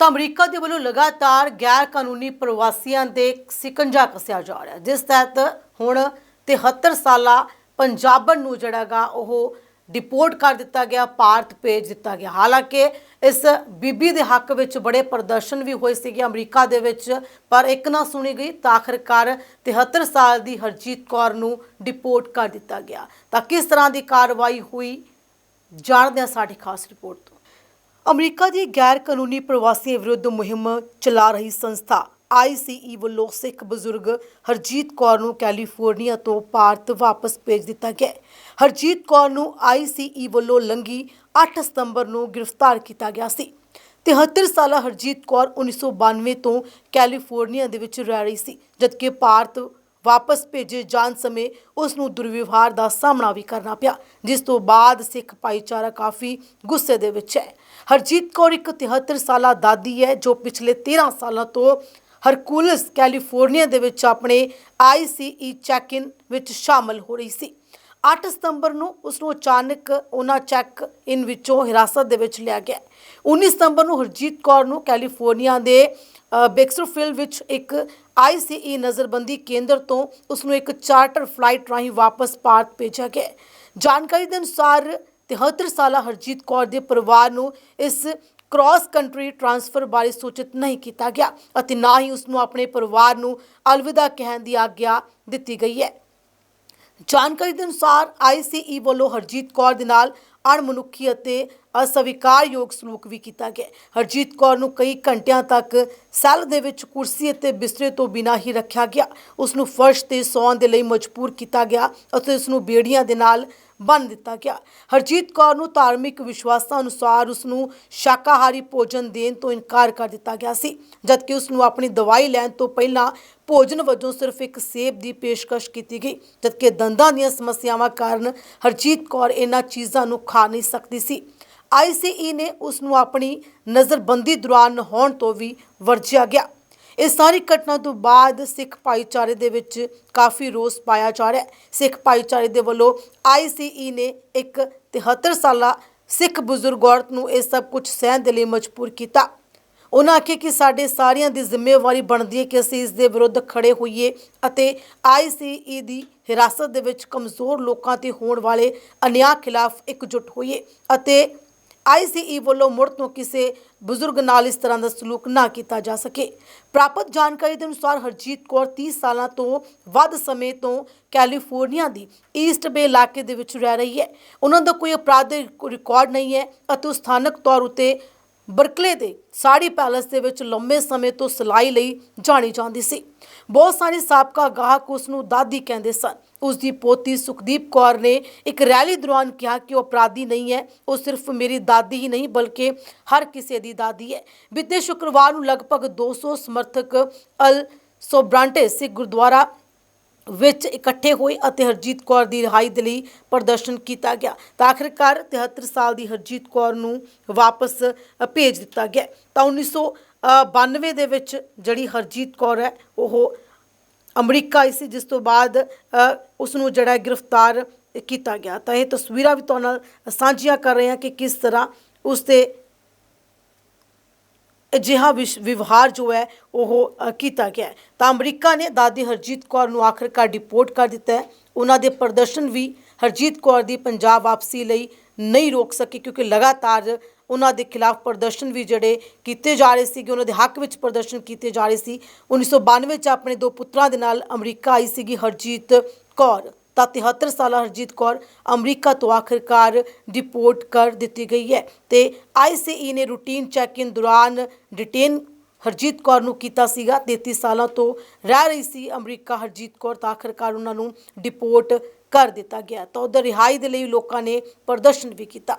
ਤਾਂ ਅਮਰੀਕਾ ਦੇ ਵੱਲੋਂ ਲਗਾਤਾਰ ਗੈਰ ਕਾਨੂੰਨੀ ਪ੍ਰਵਾਸੀਆਂ ਦੇ ਸਿਕੰਜਾ ਕੱਸਿਆ ਜਾ ਰਿਹਾ ਜਿਸ ਤਹਿਤ ਹੁਣ 73 ਸਾਲਾ ਪੰਜਾਬਣ ਨੂੰ ਜਿਹੜਾਗਾ ਉਹ ਡਿਪੋਰਟ ਕਰ ਦਿੱਤਾ ਗਿਆ, ਭਾਰਤ ਭੇਜ ਦਿੱਤਾ ਗਿਆ। ਹਾਲਾਂਕਿ ਇਸ ਬੀਬੀ ਦੇ ਹੱਕ ਵਿੱਚ ਬੜੇ ਪ੍ਰਦਰਸ਼ਨ ਵੀ ਹੋਏ ਸੀਗੇ ਅਮਰੀਕਾ ਦੇ ਵਿੱਚ, ਪਰ ਇੱਕ ਨਾ ਸੁਣੀ ਗਈ ਤਾਂ ਆਖਰਕਾਰ 73 ਸਾਲ ਦੀ ਹਰਜੀਤ ਕੌਰ ਨੂੰ ਡਿਪੋਰਟ ਕਰ ਦਿੱਤਾ ਗਿਆ। ਤਾਂ ਕਿਸ ਤਰ੍ਹਾਂ ਦੀ ਕਾਰਵਾਈ ਹੋਈ, ਜਾਣਦੇ ਹਾਂ ਸਾਡੀ ਖਾਸ ਰਿਪੋਰਟ ਤੋਂ। ਅਮਰੀਕਾ ਦੀ ਗੈਰ ਕਾਨੂੰਨੀ ਪ੍ਰਵਾਸੀਆਂ ਵਿਰੁੱਧ ਮੁਹਿੰਮ ਚਲਾ ਰਹੀ ਸੰਸਥਾ ICE ਵੱਲੋਂ ਸਿੱਖ ਬਜ਼ੁਰਗ ਹਰਜੀਤ ਕੌਰ ਨੂੰ ਕੈਲੀਫੋਰਨੀਆ ਤੋਂ ਭਾਰਤ ਵਾਪਸ ਭੇਜ ਦਿੱਤਾ ਗਿਆ ਹਰਜੀਤ ਕੌਰ ਨੂੰ ICE ਵੱਲੋਂ ਲੰਗੀ 8 ਸਤੰਬਰ ਨੂੰ ਗ੍ਰਿਫਤਾਰ ਕੀਤਾ ਗਿਆ ਸੀ। 73 ਸਾਲਾ ਹਰਜੀਤ ਕੌਰ 1992 ਤੋਂ ਕੈਲੀਫੋਰਨੀਆ ਦੇ ਵਿੱਚ ਰਹਿ ਰਹੀ ਸੀ, ਜਦਕਿ ਭਾਰਤ ਵਾਪਸ ਭੇਜੇ ਜਾਣ ਸਮੇਂ ਉਸ ਨੂੰ ਦੁਰਵਿਵਹਾਰ ਦਾ ਸਾਹਮਣਾ ਵੀ ਕਰਨਾ ਪਿਆ, ਜਿਸ ਤੋਂ ਬਾਅਦ ਸਿੱਖ ਭਾਈਚਾਰਾ ਕਾਫੀ ਗੁੱਸੇ ਦੇ ਵਿੱਚ ਹੈ। ਹਰਜੀਤ ਕੌਰ ਇੱਕ 73 ਸਾਲਾ ਦਾਦੀ ਹੈ, ਜੋ ਪਿਛਲੇ 13 ਸਾਲਾਂ ਤੋਂ ਹਰਕੂਲਸ, ਕੈਲੀਫੋਰਨੀਆ ਦੇ ਵਿੱਚ ਆਪਣੇ ICE ਚੈੱਕ-ਇਨ ਵਿੱਚ ਸ਼ਾਮਲ ਹੋ ਰਹੀ ਸੀ। 8 ਸਤੰਬਰ ਨੂੰ ਉਸ ਨੂੰ ਅਚਾਨਕ ਉਹਨਾਂ ਚੈੱਕ ਇਨ ਵਿੱਚੋਂ ਹਿਰਾਸਤ ਦੇ ਵਿੱਚ ਲਿਆ ਗਿਆ। 19 ਸਤੰਬਰ ਨੂੰ ਹਰਜੀਤ ਕੌਰ ਨੂੰ ਕੈਲੀਫੋਰਨੀਆ ਦੇ ਅ, ਵਿੱਚ ਇੱਕ ICE ਨਜ਼ਰਬੰਦੀ ਕੇਂਦਰ ਤੋਂ ਉਸ ਨੂੰ ਇੱਕ ਚਾਰਟਰ ਫਲਾਈਟ ਰਾਹੀਂ ਵਾਪਸ ਭਾਰਤ ਭੇਜਿਆ ਗਿਆ ਜਾਣਕਾਰੀ ਦੇ ਅਨੁਸਾਰ 73 ਸਾਲਾ ਹਰਜੀਤ ਕੌਰ ਦੇ ਪਰਿਵਾਰ ਨੂੰ ਇਸ ਕ੍ਰਾਸ ਕੰਟਰੀ ਟਰਾਂਸਫਰ ਬਾਰੇ ਸੂਚਿਤ ਨਹੀਂ ਕੀਤਾ ਗਿਆ ਅਤੇ ਨਾ ਹੀ ਉਸ ਨੂੰ ਆਪਣੇ ਪਰਿਵਾਰ ਨੂੰ ਅਲਵਿਦਾ ਕਹਿਣ ਦੀ ਆਗਿਆ ਦਿੱਤੀ ਗਈ ਹੈ। ਜਾਣਕਾਰੀ ਦੇ ਅਨੁਸਾਰ ICE ਵੱਲੋਂ ਹਰਜੀਤ ਕੌਰ ਦੇ ਨਾਲ ਅਣਮਨੁੱਖੀ ਅਤੇ ਅਸਵੀਕਾਰਯੋਗ ਸਲੂਕ ਵੀ ਕੀਤਾ ਗਿਆ। ਹਰਜੀਤ ਕੌਰ ਨੂੰ ਕਈ ਘੰਟਿਆਂ ਤੱਕ ਸੈੱਲ ਦੇ ਵਿੱਚ ਕੁਰਸੀ ਅਤੇ ਬਿਸਤਰੇ ਤੋਂ ਬਿਨਾਂ ਹੀ ਰੱਖਿਆ ਗਿਆ। ਉਸ ਨੂੰ ਫਰਸ਼ ਤੇ ਸੌਣ ਦੇ ਲਈ ਮਜਬੂਰ ਕੀਤਾ ਗਿਆ ਅਤੇ ਉਸ ਨੂੰ ਬੇੜੀਆਂ ਦੇ ਨਾਲ ਬੰਨ ਦਿੱਤਾ ਗਿਆ। ਹਰਜੀਤ ਕੌਰ ਨੂੰ ਧਾਰਮਿਕ ਵਿਸ਼ਵਾਸਾਂ ਅਨੁਸਾਰ ਉਸ ਨੂੰ ਸ਼ਾਕਾਹਾਰੀ ਭੋਜਨ ਦੇਣ ਤੋਂ ਇਨਕਾਰ ਕਰ ਦਿੱਤਾ ਗਿਆ ਸੀ, ਜਦਕਿ ਉਸ ਨੂੰ ਆਪਣੀ ਦਵਾਈ ਲੈਣ ਤੋਂ ਪਹਿਲਾਂ ਭੋਜਨ ਵਜੋਂ ਸਿਰਫ ਇੱਕ ਸੇਬ ਦੀ ਪੇਸ਼ਕਸ਼ ਕੀਤੀ ਗਈ, ਜਦਕਿ ਦੰਦਾਂ ਦੀਆਂ ਸਮੱਸਿਆਵਾਂ ਕਾਰਨ ਹਰਜੀਤ ਕੌਰ ਇਹਨਾਂ ਚੀਜ਼ਾਂ ਨੂੰ ਖਾ ਨਹੀਂ ਸਕਦੀ ਸੀ। ICE ਨੇ ਉਸ ਨੂੰ ਆਪਣੀ ਨਜ਼ਰਬੰਦੀ ਦੌਰਾਨ ਨਹਾਉਣ ਤੋਂ ਵੀ ਵਰਜਿਆ ਗਿਆ। ਇਸ ਸਾਰੀ ਘਟਨਾ ਤੋਂ ਬਾਅਦ ਸਿੱਖ ਭਾਈਚਾਰੇ ਦੇ ਵਿੱਚ ਕਾਫੀ ਰੋਸ ਪਾਇਆ ਜਾ ਰਿਹਾ ਹੈ। ਸਿੱਖ ਭਾਈਚਾਰੇ ਦੇ ਵੱਲੋਂ ICE ਨੇ ਇੱਕ 73 ਸਾਲਾ ਸਿੱਖ ਬਜ਼ੁਰਗ ਔਰਤ ਨੂੰ ਇਹ ਸਭ ਕੁਝ ਸਹਿਣ ਦੇ ਲਈ ਮਜਬੂਰ ਕੀਤਾ। ਉਹਨਾਂ ਆਖਿਆ ਕਿ ਸਾਡੇ ਸਾਰਿਆਂ ਦੀ ਜ਼ਿੰਮੇਵਾਰੀ ਬਣਦੀ ਹੈ ਕਿ ਅਸੀਂ ਇਸ ਦੇ ਵਿਰੁੱਧ ਖੜੇ ਹੋਈਏ ਅਤੇ ICE ਦੀ ਹਿਰਾਸਤ ਦੇ ਵਿੱਚ ਕਮਜ਼ੋਰ ਲੋਕਾਂ ਤੇ ਹੋਣ ਵਾਲੇ ਅਨਿਆਂ ਖਿਲਾਫ ਇਕਜੁੱਟ ਹੋਈਏ ਅਤੇ ICE ਵੱਲੋਂ ਮੁੜ ਤੋਂ ਕਿਸੇ ਬਜ਼ੁਰਗ ਨਾਲ ਇਸ ਤਰ੍ਹਾਂ ਦਾ ਸਲੂਕ ਨਾ ਕੀਤਾ ਜਾ ਸਕੇ। ਪ੍ਰਾਪਤ ਜਾਣਕਾਰੀ ਦੇ ਅਨੁਸਾਰ ਹਰਜੀਤ ਕੌਰ 30 ਸਾਲਾਂ ਤੋਂ ਵੱਧ ਸਮੇਂ ਤੋਂ ਕੈਲੀਫੋਰਨੀਆ ਦੀ ਈਸਟ ਬੇ ਇਲਾਕੇ ਦੇ ਵਿੱਚ ਰਹਿ ਰਹੀ ਹੈ। ਉਹਨਾਂ ਦਾ ਕੋਈ ਅਪਰਾਧ ਰਿਕਾਰਡ ਨਹੀਂ ਹੈ ਅਤੇ ਉਹ ਸਥਾਨਕ ਤੌਰ ਉਤੇ ਬਰਕਲੇ ਦੇ ਸਾੜੀ ਪੈਲੇਸ ਦੇ ਵਿੱਚ ਲੰਬੇ ਸਮੇਂ ਤੋਂ ਸਿਲਾਈ ਲਈ ਜਾਣੀ ਜਾਂਦੀ ਸੀ। ਬਹੁਤ ਸਾਰੇ ਸਾਬਕਾ ਗਾਹਕ ਉਸ ਨੂੰ ਦਾਦੀ ਕਹਿੰਦੇ ਸਨ। ਉਸ ਦੀ ਪੋਤੀ ਸੁਖਦੀਪ ਕੌਰ ਨੇ ਇੱਕ ਰੈਲੀ ਦੌਰਾਨ ਕਿਹਾ ਕਿ ਉਹ ਅਪਰਾਧੀ ਨਹੀਂ ਹੈ, ਉਹ ਸਿਰਫ ਮੇਰੀ ਦਾਦੀ ਹੀ ਨਹੀਂ, ਬਲਕਿ ਹਰ ਕਿਸੇ ਦੀ ਦਾਦੀ ਹੈ। ਬੀਤੇ ਸ਼ੁੱਕਰਵਾਰ ਨੂੰ ਲਗਭਗ 200 ਸਮਰਥਕ ਅਲ ਸੋਬਰਾਂਟੇ ਸਿੱਖ ਗੁਰਦੁਆਰਾ ਵਿੱਚ ਇਕੱਠੇ ਹੋਏ ਅਤੇ ਹਰਜੀਤ ਕੌਰ ਦੀ ਰਿਹਾਈ ਦੇ ਲਈ ਪ੍ਰਦਰਸ਼ਨ ਕੀਤਾ ਗਿਆ। ਤਾਂ ਆਖਿਰਕਾਰ 73 ਸਾਲ ਦੀ ਹਰਜੀਤ ਕੌਰ ਨੂੰ ਵਾਪਸ ਭੇਜ ਦਿੱਤਾ ਗਿਆ। ਤਾਂ 1992 ਦੇ ਵਿੱਚ ਜਿਹੜੀ ਹਰਜੀਤ ਕੌਰ ਹੈ ਉਹ ਅਮਰੀਕਾ ਆਈ ਸੀ ਜਿਸ ਤੋਂ ਬਾਅਦ ਅ, ਉਸ ਨੂੰ ਜਿਹੜਾ ਗ੍ਰਿਫਤਾਰ ਕੀਤਾ ਗਿਆ। ਤਾਂ ਇਹ ਤਸਵੀਰਾਂ ਵੀ ਤੁਹਾਨੂੰ ਨਾਲ ਸਾਂਝੀਆਂ ਕਰ ਰਹੇ ਹਾਂ ਕਿ ਕਿਸ ਤਰ੍ਹਾਂ ਉਸ ਤੇ ਅਜਿਹਾ ਵਿਸ਼- ਵਿਵਹਾਰ ਜੋ ਹੈ, ਉਹ ਕੀਤਾ ਗਿਆ ਤਾਂ ਅਮਰੀਕਾ ਨੇ ਦਾਦੀ ਹਰਜੀਤ ਕੌਰ ਨੂੰ ਆਖਰਕਾਰ ਡਿਪੋਰਟ ਕਰ ਦਿੱਤਾ ਹੈ। ਉਹਨਾਂ ਦੇ ਪ੍ਰਦਰਸ਼ਨ ਵੀ ਹਰਜੀਤ ਕੌਰ ਦੀ ਪੰਜਾਬ ਵਾਪਸੀ ਲਈ ਨਹੀਂ ਰੋਕ ਸਕੀ, ਕਿਉਂਕਿ ਲਗਾਤਾਰ ਉਹਨਾਂ ਦੇ ਖਿਲਾਫ ਪ੍ਰਦਰਸ਼ਨ ਵੀ ਜਿਹੜੇ ਕੀਤੇ ਜਾ ਰਹੇ ਸੀ ਕਿ ਉਹਨਾਂ ਦੇ ਹੱਕ ਵਿੱਚ ਪ੍ਰਦਰਸ਼ਨ ਕੀਤੇ ਜਾ ਰਹੇ ਸੀ। 1992 ਚ ਆਪਣੇ ਦੋ ਪੁੱਤਰਾਂ ਦੇ ਨਾਲ ਅਮਰੀਕਾ ਆਈ ਸੀਗੀ ਹਰਜੀਤ ਕੌਰ। ਤਾਂ 73 ਸਾਲਾ ਹਰਜੀਤ ਕੌਰ ਅਮਰੀਕਾ ਤੋਂ ਆਖਰਕਾਰ ਡਿਪੋਰਟ ਕਰ ਦਿੱਤੀ ਗਈ ਹੈ ਤੇ ICE ਨੇ ਰੂਟੀਨ ਚੈੱਕ-ਇਨ ਦੌਰਾਨ ਡਿਟੇਨ ਹਰਜੀਤ ਕੌਰ ਨੂੰ ਕੀਤਾ ਸੀਗਾ। 33 ਸਾਲਾਂ ਤੋਂ ਰਹਿ ਰਹੀ ਸੀ ਅਮਰੀਕਾ ਹਰਜੀਤ ਕੌਰ ਤਾਂ ਆਖਰਕਾਰ ਉਹਨਾਂ ਨੂੰ ਡਿਪੋਰਟ ਕਰ ਦਿੱਤਾ ਗਿਆ। ਤਾਂ ਉਧਰ ਰਿਹਾਈ ਦੇ ਲਈ ਲੋਕਾਂ ਨੇ ਪ੍ਰਦਰਸ਼ਨ ਵੀ ਕੀਤਾ।